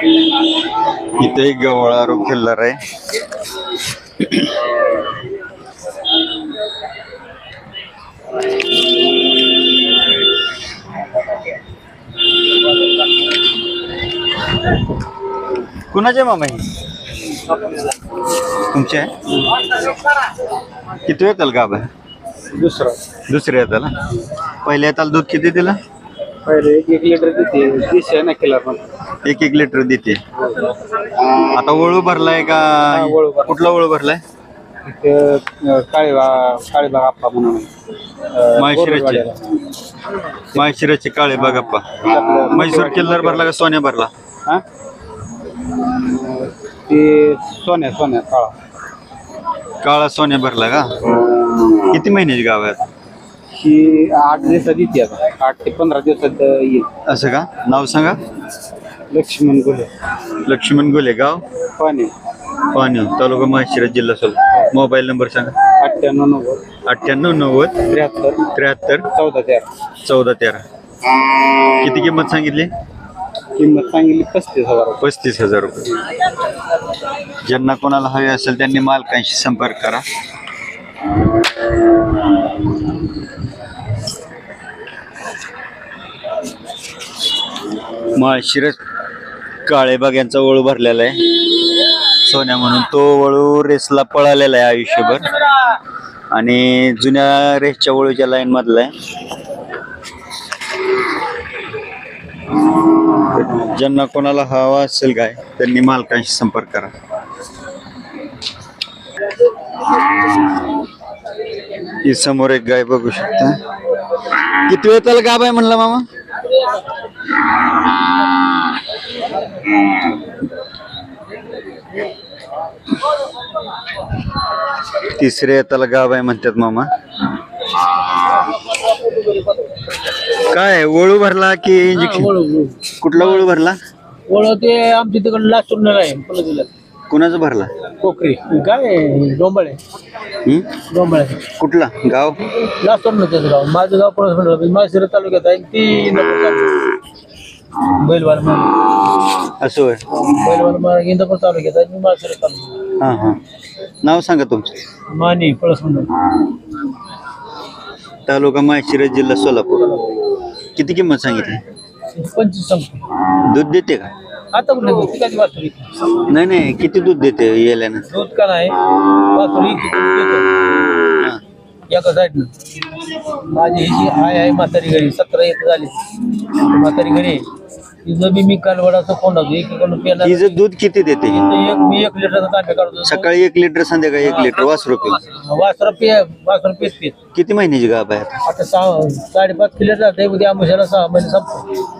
इथे एक गवळा रोग किल्लार आहे. कुणाचे मामा तुमचे? आहे किती येताल आहे दुसरं. दुसरे येताल? पहिले येताल दूध किती दिला? पहिले एक एक लिटर देते तीस आहे ना किलो पण एक एक लिटर देते. आता वळू भरलाय का? वळू. कुठला वळू भरलाय? इथं काळीबा काळीबाग आप्पा म्हणून अं, माहेशिराचे बोरवाड्याला. माहेशिराचे काळे बागप्पा आपलं म्हैसूर किल्लार भरला का सोन्या भरला? हा? ते सोन्या सोन्या काळा. काळा सोन्या भरला का? किती महिन्याची गाव आहेत ही आठ दिवसात येते आता. आठ ते पंधरा दिवसात येईल. असं का? नाव सांगा. लक्ष्मण गुले. लक्ष्मण गोले गाव? पाणी. पाणी तालुका माहेशिरा जिल्हा सोलापूर. मोबाईल नंबर सांगा. अठ्ठ्याण्णव नव्वद. अठ्ठ्याण्णव नव्वद. त्र्याहत्तर. त्र्याहत्तर. चौदा तेरा. चौदा तेरा. किती किंमत सांगितली? किंमत सांगितली पस्तीस हजार. रुपये. पस्तीस हजार रुपये. ज्यांना कोणाला हवे असेल त्यांनी मालकांशी संपर्क करा. माळशिरस काळेबाग यांचा वळू भरलेला आहे. सोन्या म्हणून तो वळू रेसला पळालेला आहे आयुष्यभर. आणि जुन्या रेसच्या वळूच्या लाईन मधला आहे. ज्यांना कोणाला हवा असेल काय त्यांनी मालकांशी संपर्क करा. ही समोर एक गाय बघू शकता. किती वेळ त्याला गाब आहे म्हणलं मामा? तिसऱ्या त्याला गाव आहे म्हणतात मामा. काय वळू भरला की इंजेक्शन कुठला वळू भरला? ओळख ते आमच्या तिकडे लास्ट आहे कुणाचा भरला? कोकरी. काय डोंबळे. हं? डोंबळे. कुठला? गाव? लास्ट त्याचं गाव. माझं गाव पळस म्हणलं माझ्या तालुक्यात आहे. ती बैलवाड असं होय? बैलवाड इंदापूर तालुक्यात आहे. मी माळशिरस तालुक्यात हा हा. नाव सांगा तुमचं. मानी पळस म्हणलं. तालुका माळशिरस जिल्हा सोलापूर. किती किंमत सांगितली? पंचवीस संपते दूध देते का? आता कुठे कधी वाचुरी नाही नाही किती दूध देते येल्यानं? दूध का नाही? वाचुरी हा. एका साईडनं. माझी ही जी आहे आहे म्हातारी घरी सतरा एक झाली. म्हातारी घरी. तिचं बी मी कालवडाचं कोण होतो एकीकडून हिचं दूध किती देते? एक मी एक लिटरचा तांबे काढतो. सकाळी एक लिटर संध्याकाळी एक लिटर वास रुपये वासर पे वासर पेत पेत. किती महिन्याची गाभ आहे आता? आता सहा साडेपाच किलो जाते उद्या आमुषाला सहा महिने संपतो.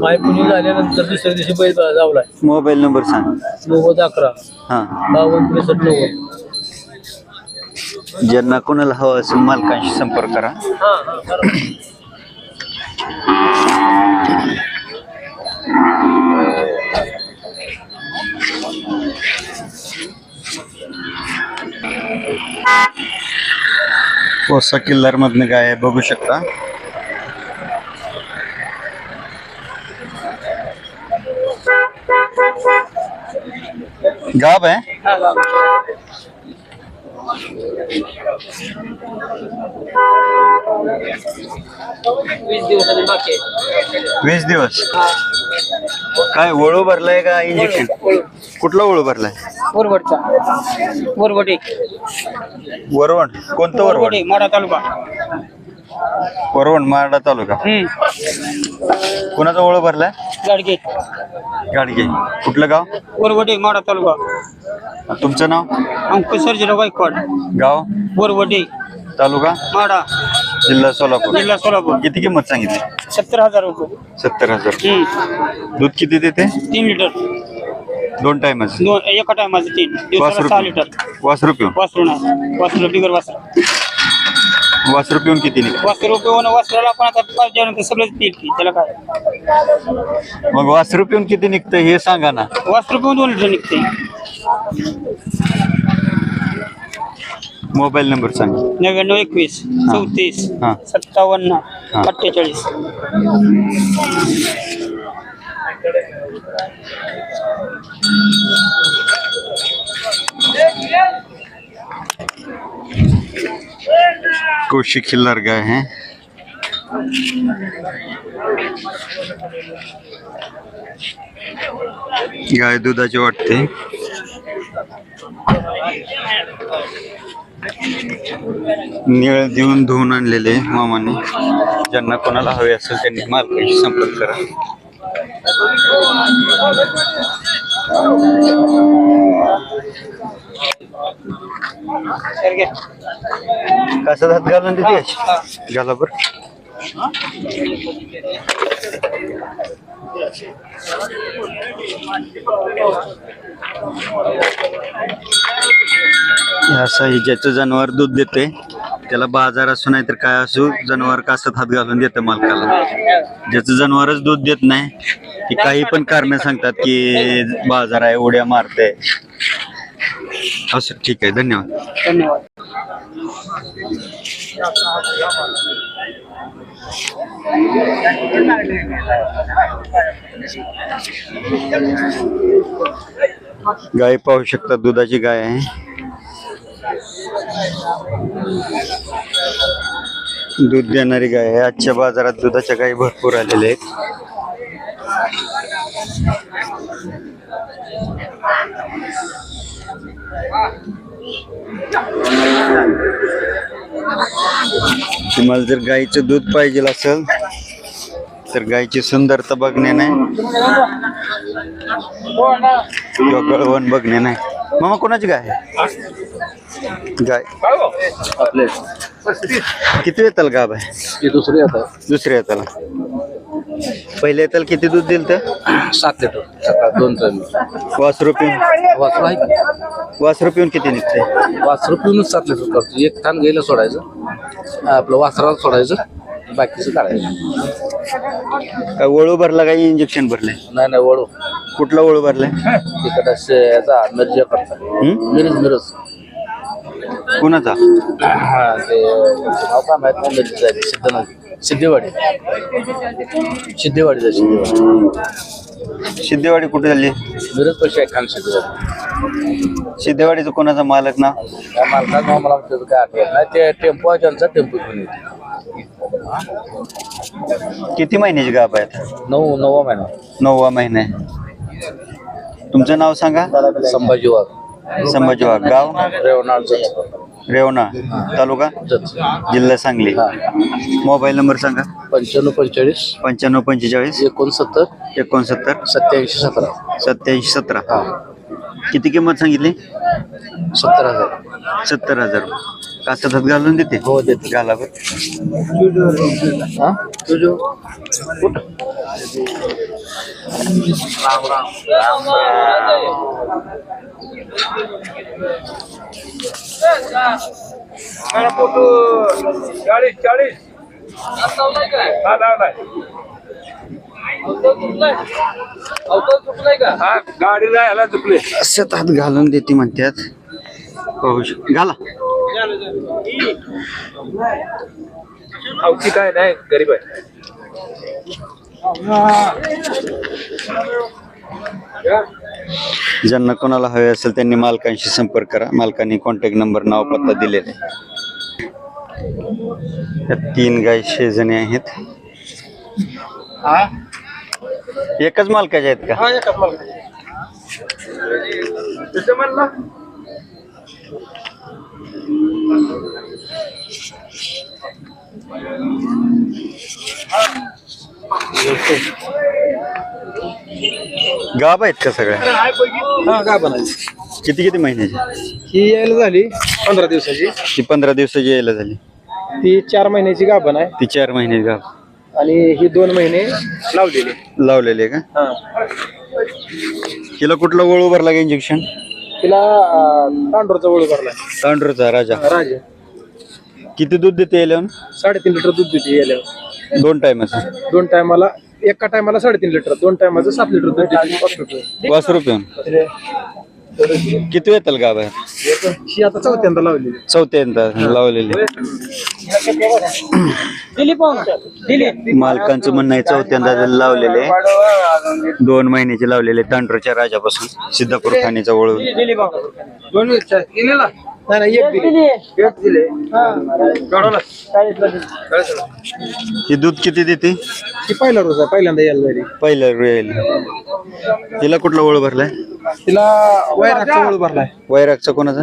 माय पुणे झाल्यानंतर दुसऱ्या दिवशी बैल जावलाय. मोबाईल नंबर सांग. नव्वद अकरा. हा. बावन्न त्रेसष्ट नव्वद. ज्यांना कोणाला हवं असेल मालकांशी संपर्क करा. हा हा बरोबर. कोसा किल्लार मधनं गाय आहे, बघू शकता. गाब आहे हा. वीस दिवसांनी बाकी आहे. वीस दिवस? काय वळू भरलाय का इंजेक्शन कुठला वळू भरलाय? वरवडचा वरवड एक. वरवण? कोणतं वरवड मोठा तालुका. वरवण मारडा तालुका. हम्म. कुणाचा वळू भरलाय? गाडगे. गाडी घे कुठलं गाव? वरवड मोठा तालुका. तुमचं नाव? अंकुश सर्जेराव गायकवाड. गाव? वरवड. तालुका? माडा. जिल्हा सोलापूर. जिल्हा सोलापूर. किती किंमत सांगितली? सत्तर हजार रुपये. सत्तर हजार. हम्म. दूध किती देते? तीन लिटर. दोन टायमाच. दोन एका टायमाचं तीन. वास दिवसाला सहा लिटर. वासरू नाही. वासरू बिगर वासरू. वास रुपये किती निघ वासरू रुपये होणं वासराला पण आता पाच जेवण सगळंच पीठ की त्याला काय? मग वास रुपये किती निघतं हे सांगा ना. वासरू पण दोन लिटर निघते. मोबाईल नंबर सांगा. नव्याण्णव एकवीस चौतीस हा. सत्तावन्न हा. अठ्ठेचाळीस. कौशिक खिल्लार गाय हैं। गाय दुधाची वाटते निळ देऊन धुवून आणलेले मामाने। ज्यांना कोणाला हवे असेल त्यांनी मालकाशी संपर्क करा। कसं हात घालून देते घाला बर असं ज्याचं जनावर दूध देते त्याला बाजार असो नाही तर काय असो जनावर कासत हात घालून देतं मालकाला ज्याचं जनावरच दूध देत नाही ती काही पण कारण सांगतात की बाजार आहे उड्या मारते असं ठीक आहे. धन्यवाद. धन्यवाद. गाय पाहू शकता दुधाची गाय आहे. दूध देणारी गाय आहे. आजच्या बाजारात दुधाच्या गायी भरपूर आलेल्या आहेत. तुम्हाला जर गाईचं दूध पाहिजे असेल तर गायची सुंदरता बघणे नाही. किंवा गळवण बघणे नाही. मामा कोणाची गाय गाय. आपले. किती येताल गाब आहे? ते दुसरे आता. दुसऱ्या येताला. पहिल्या येताल किती दूध दिल तर सात लिटर. दोन वासरू पिऊन. वासरू आहे? वासरू पिऊन किती निघते? वासरू पिऊनच सात लिटर करतो एक थान गेलं सोडायचं. आपलं वासराला सोडायचं. बाकीचं काढायचं. काय वळू भरला काही इंजेक्शन भरले? नाही नाही वळू. कुठला वळू भरलाय तिकडं शे- याचा मिरजा करता हम्म? मिरज मिरज. कुणाचा? हा ते नाव काय माहीत नाही मिरज आहे सिद्धनाथ. सिद्धेवाडी. सिद्धेवाडीचा सिद्धेवाडी. सिद्धेवाडी कुठे झाली? मिरज पैसे आहे खान सिद्धेवाडी. सिद्धेवाडीचं कोणाचं मालक नाव त्या मालकाचं नाव मला त्याचं काय आठवत नाही. ते टेम्पो आहे त्यांचा टेम्पो घेऊन येते. किती महिन्याची गाभ आहेत नऊ नववा महिना. नववा महिना आहे. तुमचं नाव सांगा. संभाजी वाघ संभाजी वाघ गाव? रेवणाळचं. रेवणा तालुका. जिल्हा सांगली. मोबाईल नंबर सांगा. पंच्याण्णव पंचेचाळीस. पंच्याण्णव पंचेचाळीस. एकोणसत्तर. एकोणसत्तर. सत्याऐंशी सतरा. सत्याऐंशी सतरा. किती किंमत सांगितली? सत्तर हजार. सत्तर हजार. कासत हात घालून देते? हो देते. घाला बर. हा चाळीस चाळीस हा लावलाय हा गाडी जायला चुकले असत हात घालून देते म्हणतात. पाहू शक घाला. अवती काय नाही गरीब आहे. ज्यांना कोणाला हवे असेल त्यांनी मालकांशी संपर्क करा. मालकांनी कॉन्टॅक्ट नंबर नाव पत्ता दिलेला आहे. तीन गाय शेजणी आहेत. एकच मालकाचे आहेत का? म्हणला गाब आहेत का सगळ्या? हा काय बनायचं किती किती महिन्याची? ही यायला झाली पंधरा दिवसाची. ती पंधरा दिवसाची यायला झाली. ती चार महिन्याची गाभण आहे. ती चार महिन्याची गाब आणि ही दोन महिने लावलेली. लावलेली आहे का? हा. तिला कुठला वळू भरला का इंजेक्शन तिला तांडूरचा वळू भरलाय तांडूरचा राजा. राजे. किती दूध देते यायला? साडेतीन लिटर दूध देते यायला. दोन टायमाचं दोन टायमाला एका टायमाला साडेतीन लिटर दोन टायमाचं सात लिटर दूध देते पाच वासरू पिऊन किती येताल आहे ही आता चौथ्यांदा लावली चौथ्यांदा लावलेली. दिली पाहू दिली मालकांचं म्हणणं आहे चौथ्यांदा लावलेले दोन महिन्याचे लावलेले तांडूरच्या राजापासून सिद्धापूर खाणीचा वळू दिली पाहू दोन नाही नाही एक दिली. एक दिले. ही. दूध किती देते? ती पहिला रोज आहे पहिल्यांदा यायला झाली पहिलं येईल तिला कुठला ओळ भरलाय? तिला वैरागचा ओळ भरलाय. वैरागचा कोणाचा?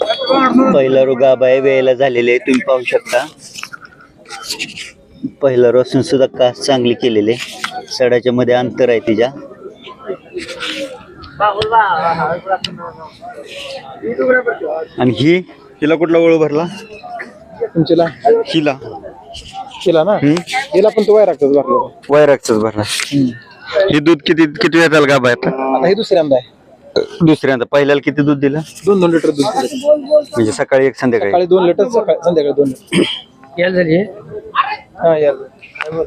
पहिला रो गाबाय वेळेला झालेले तुम्ही पाहू शकता. पहिला रो असून सुद्धा कास चांगली केलेले सडाच्या मध्ये अंतर आहे तिच्या. आणि ही? हिला कुठला ओळू भरला? तुमच्याला हिला. केला ना? हिला पण तो वैरागचाच भरला. वैरागचाच भरला. ही दूध किती किती वेळाला गाबा आहे आता हे दुसऱ्यांदा आहे. दुसऱ्यांदा पहिल्याला किती दूध दिलं? दोन दोन लिटर दूध दिलं. म्हणजे सकाळी एक संध्याकाळी? सकाळी दोन लिटर सकाळी संध्याकाळी दोन लिटर. यायला झाली हा? यायला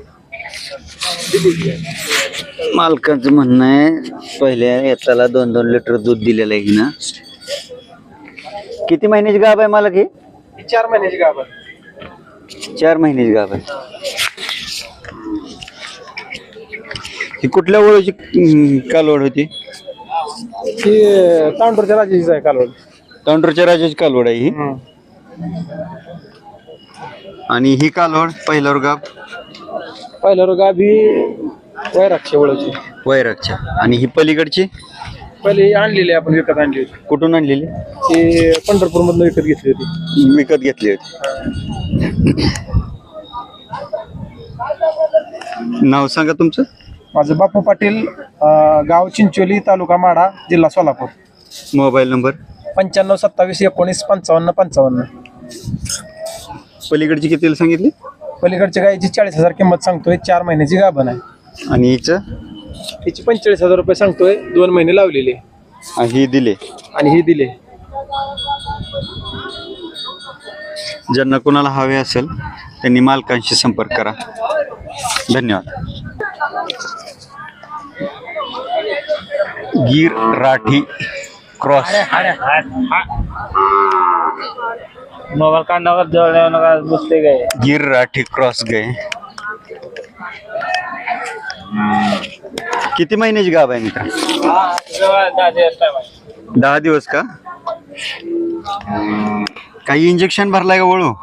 मालकांचं म्हणणं आहे पहिल्या येताला दोन दोन लिटर दूध दिलेलं आहे हिनं. किती महिन्याची गाब आहे मालक ही? चार महिन्याची गाभ आहे. चार महिन्याची गाब आहे. ही कुठल्या ओळीची कालवड होती? ही तांडूरच्या राजाचीच आहे कालवड. तांडूरच्या राजाची कालवड आहे ही. आणि ही कालवड पहिल्यावर गाब पहिला रोग ही वैरागच्या ओळखची वैरागच्या. आणि ही पलीकडची? पहिले आणलेली आपण विकत आणली होती. कुठून आणलेली? ती पंढरपूर मधून विकत घेतली होती. विकत घेतली होती. नाव सांगा तुमचं? माझं बापू पाटील अं, गाव चिंचोली तालुका माढा जिल्हा सोलापूर. Mobile number? पंच्याण्णव सत्तावीस एकोणीस पंचावन्न पंचावन्न. पलीकडची कितीला सांगितली? पलीकडच्या गायची चाळीस हजार किंमत सांगतोय चार महिन्याची गाभण आहे. आणि हिचं? तिची पंचेचाळीस हजार रुपये सांगतोय दोन महिने लावलेले. आणि ही दिले. आणि ही दिले. ज्यांना कोणाला हवे असेल त्यांनी मालकांशी संपर्क करा. धन्यवाद. गीर राठी क्रॉस. जवळ येऊ नका बसते काय गिर राठी क्रॉस गए. किती महिन्याची गाभ आहे मित्र? दहा दिवस का? इंजेक्शन भरलाय का वळू?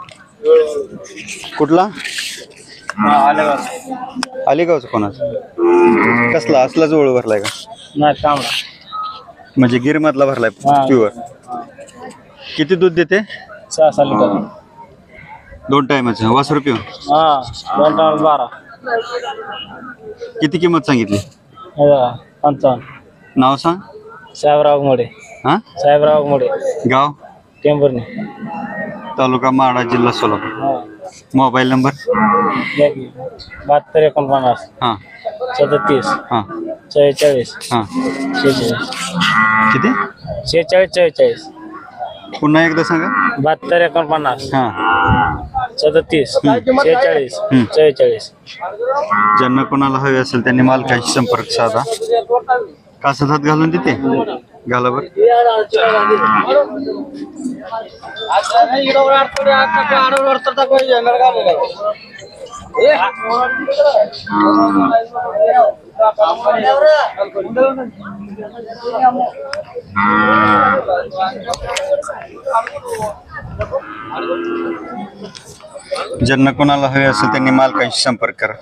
कुठला? अलिगावचं कोणाचं? कसला? असलाच वळू भरलाय का? नाही तांबडा म्हणजे गिर मधला भरलाय हा. प्युअर किती दूध देते? सहा सहा लिटर. दोन टायमाचं. वास रुपये? हा दोन बारा. किती किंमत सांगितली? हे बघा, पंचावन्न. नाव सांग. साहेबराव मोडे हा? साहेबराव मोडे गाव? टेंभुर्णी. तालुका माडा जिल्हा सोलापूर. हा. Mobile number. बहात्तर एकोणपन्नास. हां. सदतीस. हां. चव्वेचाळीस. हां. शेहेचाळीस. किती? शेहेचाळीस चव्वेचाळीस. पुन्हा एकदा सांगा. बहात्तर एकोणपन्नास. हां. सदतीस. शेहेचाळीस. हम्म. चव्वेचाळीस. ज्यांना कोणाला हवे असेल त्यांनी मालकाशी संपर्क साधा. कासात हात घालून देते. घाला बरं ज्यांना कोणाला हवे असेल त्यांनी मालकाशी संपर्क करा.